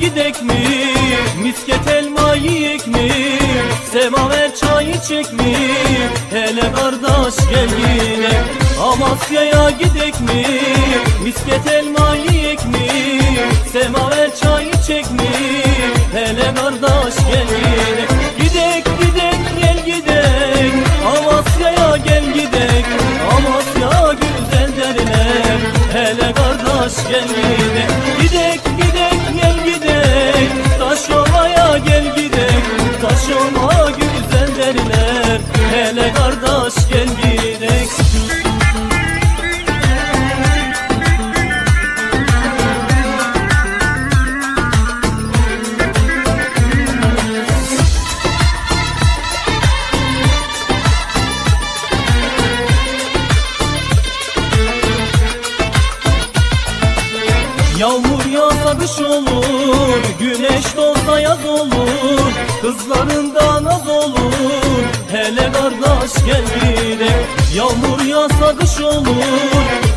gidek mi? Misket elma yiyek mi? Semaver çayı çek mi? Hele kardeş gel yine Amasya'ya gidek mi? Misket elma yiyek mi? Semaver çayı çek mi? Hele kardeş gel yine Gidek gidek gel gidek Amasya'ya gel gidek Amasya güzel derler Hele kardeş gel yine Gidek Yağmur yağsa kış olur Güneş doğsa yaz olur Kızların da naz olur. Hele kardeş gel gidelim Yağmur yağsa kış olur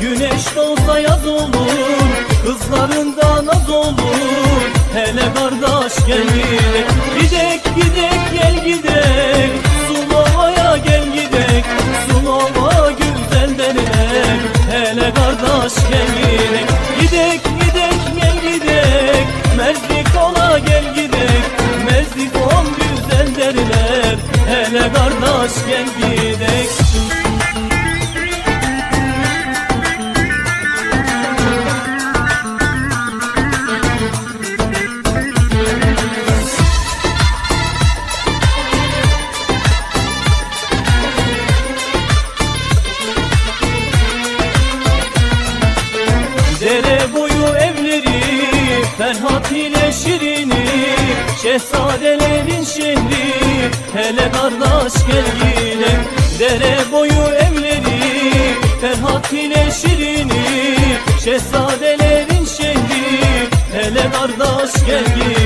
Güneş doğsa yaz olur Kızların da naz olur. Hele kardeş gel gidelim Gidek gidek gel gidek gel Hele kardeş gel yine Dere boyu evleri Ferhat ile Şirin'i Şehzadelerin şehri. Hele kardeş gel yine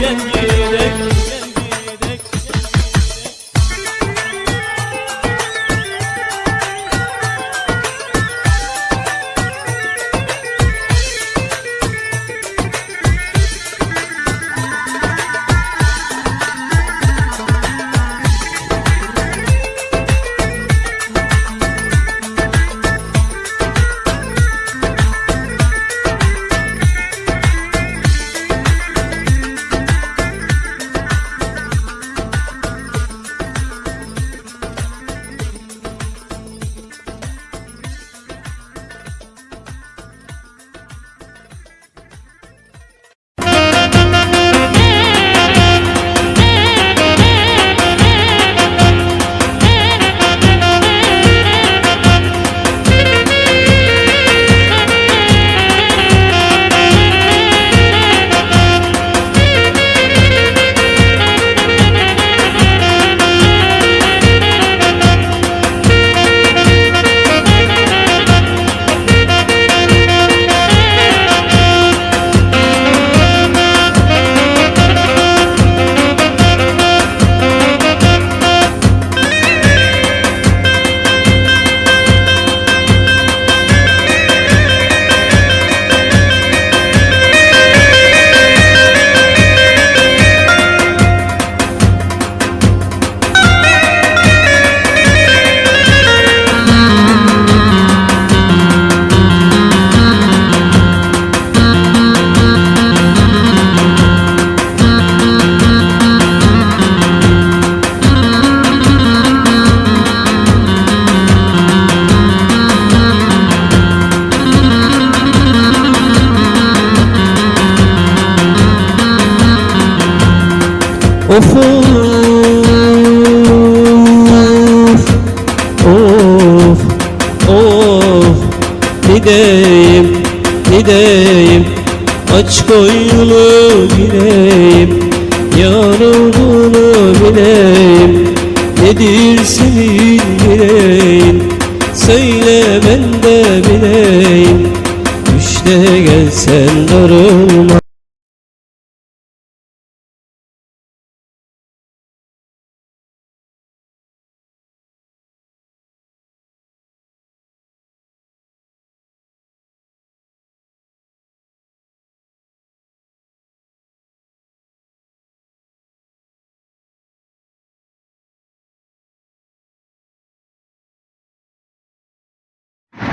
kardeş gel Of of of. Of Gideyim gideyim Aç koyunu gireyim Yar olduğunu bileyim. Nedir senin yüreğin? Söyle ben de bileyim. İşte gelsen darılma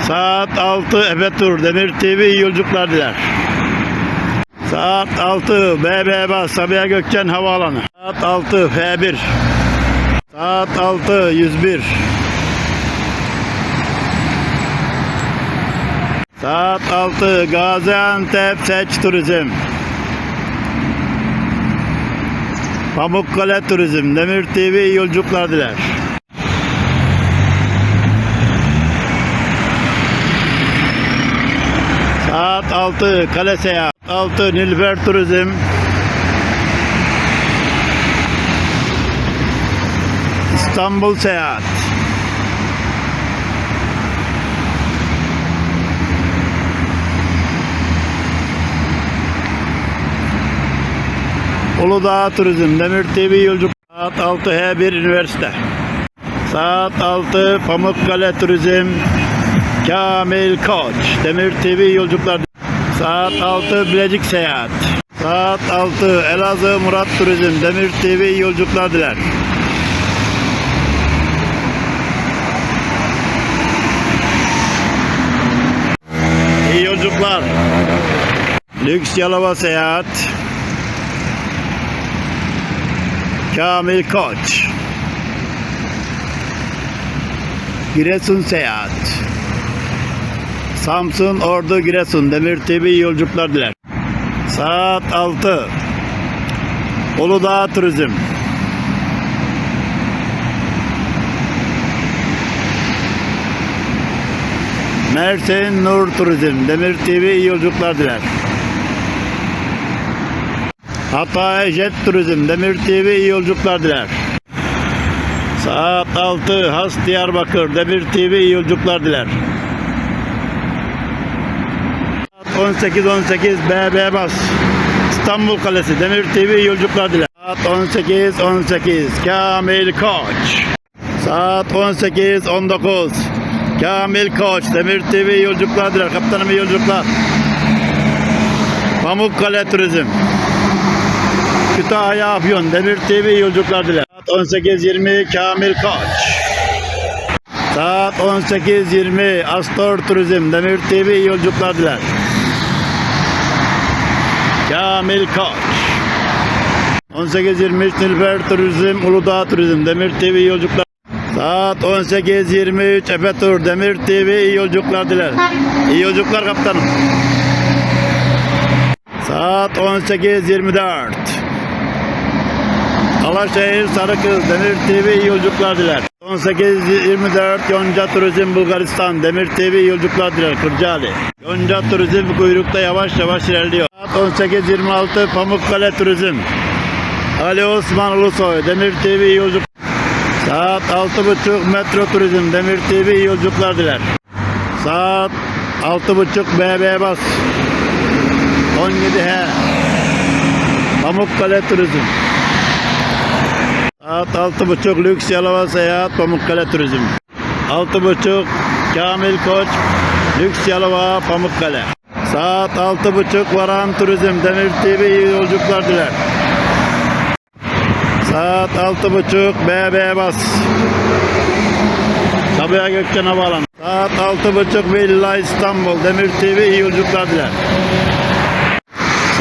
Saat 6 Efe Tur Demir TV iyi yolculuklar diler. Saat 6 BB Bas Sabiha Gökçen Havaalanı. Saat 6 F1. Saat 6 101. Saat 6 Gaziantep Seç Turizm. Pamukkale Turizm Demir TV iyi yolculuklar diler. Saat 6 Kale Seyahat 6 Nilüfer Turizm. İstanbul Seyahat. Uludağ Turizm Demir TV Yolculuk. Saat 6 H1 Üniversite. Saat 6 Pamukkale Turizm Kamil Koç Demir TV yolculuklar. Saat 6 Bilecik Seyahat. Saat 6 Elazığ Murat Turizm Demir TV yolculuklar diler. İyi yolculuklar. Lüks Yalova Seyahat. Kamil Koç. Giresun Seyahat Samsun Ordu Giresun Demir TV yolculuklar diler. Saat 6 Uludağ Turizm Mersin Nur Turizm Demir TV yolculuklar diler. Hatay Jet Turizm Demir TV yolculuklar diler. Saat 6 Has Diyarbakır Demir TV yolculuklar diler. 18 18 BB Bas İstanbul Kalesi Demir TV yolculuklar diler. Saat 18 18 Kamil Koç. Saat 18 19 Kamil Koç Demir TV yolculuklar diler. Kaptanım yolculuklar. Pamukkale Turizm. Kütahya Afyon Demir TV yolculuklar diler. Saat 18 20 Kamil Koç. Saat 18.20 Astor Turizm Demir TV yolculuklar diler. Kamil Koç 18.23 Nilüfer Turizm Uludağ Turizm Demir TV yolculuklar Saat 18.23 Efe Tur Demir TV iyi yolculuklar diler. İyi yolculuklar kaptanım. Saat 18.24 Alaşehir Sarıkız Demir TV yolculuklar diler. 18.24 Yonca Turizm Bulgaristan Demir TV yolculuklar diler Kırcaali. Yonca Turizm kuyrukta yavaş yavaş ilerliyor. Saat 18.26 Pamukkale Turizm. Ali Osman Ulusoy Demir TV yolculuk. Saat 6.30 Metro Turizm Demir TV yolculuklar diler. Saat 6.30 BB Bas 17H Pamukkale Turizm Saat 6.30 Lüks Yalova Seyahat Pamukkale Turizm. 6.30 Kamil Koç Lüks Yalova Pamukkale. Saat 6.30 Varan Turizm Demir TV iyi yolculuklar diler. Saat 6.30 BB Bas. Sabiha Gökçen Havaalanı. Saat 6.30 Villa İstanbul Demir TV iyi yolculuklar diler.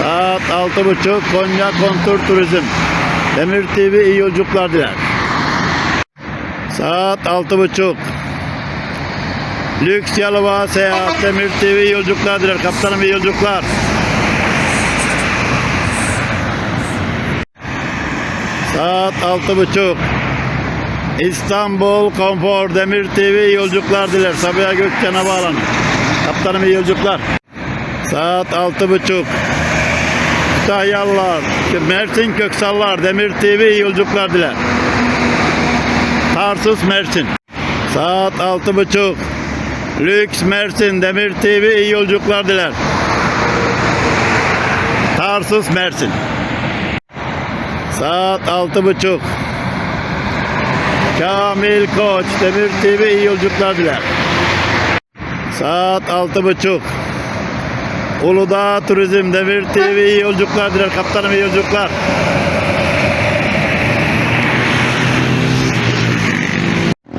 Saat 6.30 Konya Kontur Turizm Demir TV iyi yolculuklar diler. Saat 6.30 Lüks Yalova Seyahat Demir TV iyi yolculuklar diler. Kaptanım iyi yolculuklar. Saat 6.30 İstanbul Konfor Demir TV yolculuklar diler. Sabiha Gökçen Havaalanı. Kaptanım iyi yolculuklar. Saat 6.30 Kütahyalılar, Mersin Köksallar, Demir TV yolculuklar diler. Tarsus Mersin. Saat 6.30 Lüks Mersin, Demir TV iyi yolculuklar diler. Tarsus Mersin. Saat altı buçuk. Kamil Koç Demir TV iyi yolculuklar diler. Saat altı buçuk. Uludağ Turizm Demir TV iyi yolculuklar diler. Kaptanım iyi yolculuklar.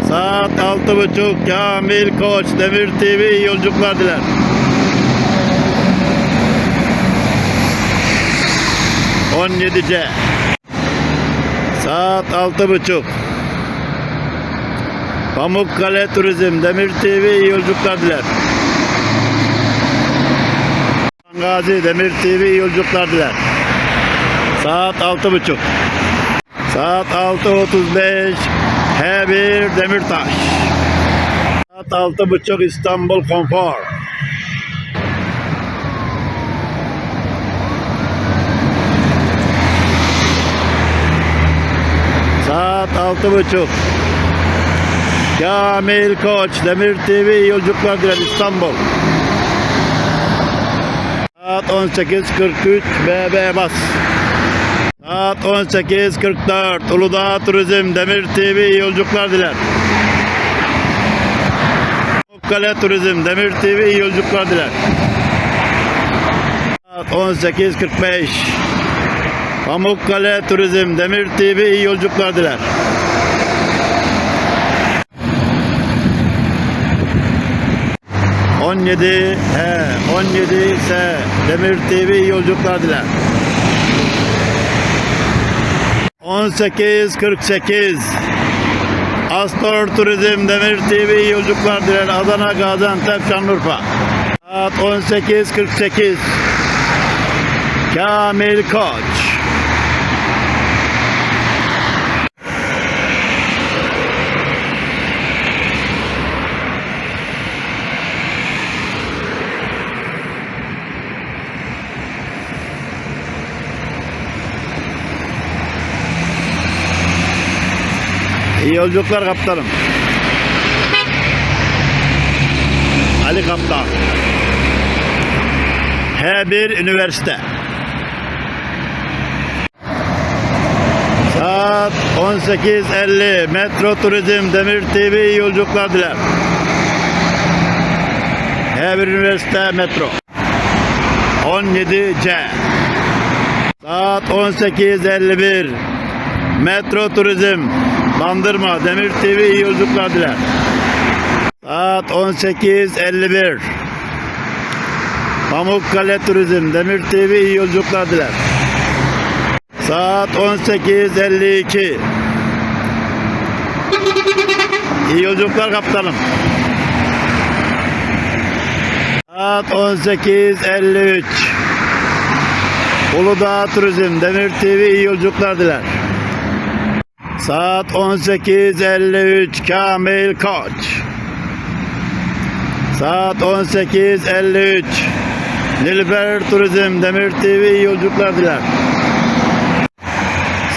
Saat altı buçuk Kamil Koç Demir TV iyi yolculuklar diler. On yedi C. Saat altı buçuk. Pamukkale Turizm Demir TV iyi yolculuklar diler. Gazi Demir TV iyi yolculuklar diler. Saat altı buçuk. Saat 6.35 H1 Demirtaş. Saat altı buçuk İstanbul Konfor. Saat altı buçuk. Kamil Koç Demir TV iyi yolculuklar diler İstanbul. Saat 18.43 BB Bas. Saat 18.44 Uludağ Turizm Demir TV yolculuklar diler. Pamukkale Turizm Demir TV yolculuklar diler. Saat 18.45 Pamukkale Turizm Demir TV iyi yolculuklar diler. On yedi H, on yedi S, Demir TV iyi yolculuklar diler. 18.48 Astor Turizm Demir TV iyi yolculuklar diler. Adana, Gaziantep, Şanlıurfa. Saat 18.48 Kamil Koç İyi yolculuklar kaptanım. Ali Kaptan. H1 Üniversite. Saat 18.50 Metro Turizm Demir TV yolculuklar diler. H1 Üniversite Metro. 17C. Saat 18.51 Metro Turizm Bandırma Demir TV iyi yolculuklar diler. Saat 18.51 Pamukkale Turizm Demir TV iyi yolculuklar diler. Saat 18.52 İyi yolculuklar kaptanım. Saat 18.53 Uludağ Turizm Demir TV iyi yolculuklar diler. Saat 18.53 Kamil Koç. Saat 18.53 Nilüfer Turizm Demir TV iyi yolculuklar diler.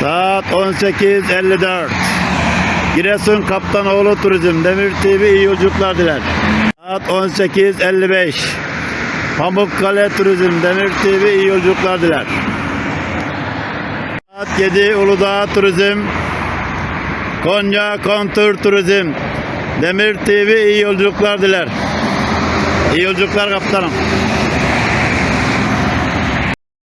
Saat 18.54 Giresun Kaptanoğlu Turizm Demir TV iyi yolculuklar diler. Saat 18.55 Pamukkale Turizm Demir TV iyi yolculuklar diler. Saat 7 Uludağ Turizm Konya Kontur Turizm Demir TV iyi yolculuklar diler. İyi yolculuklar kaptanım.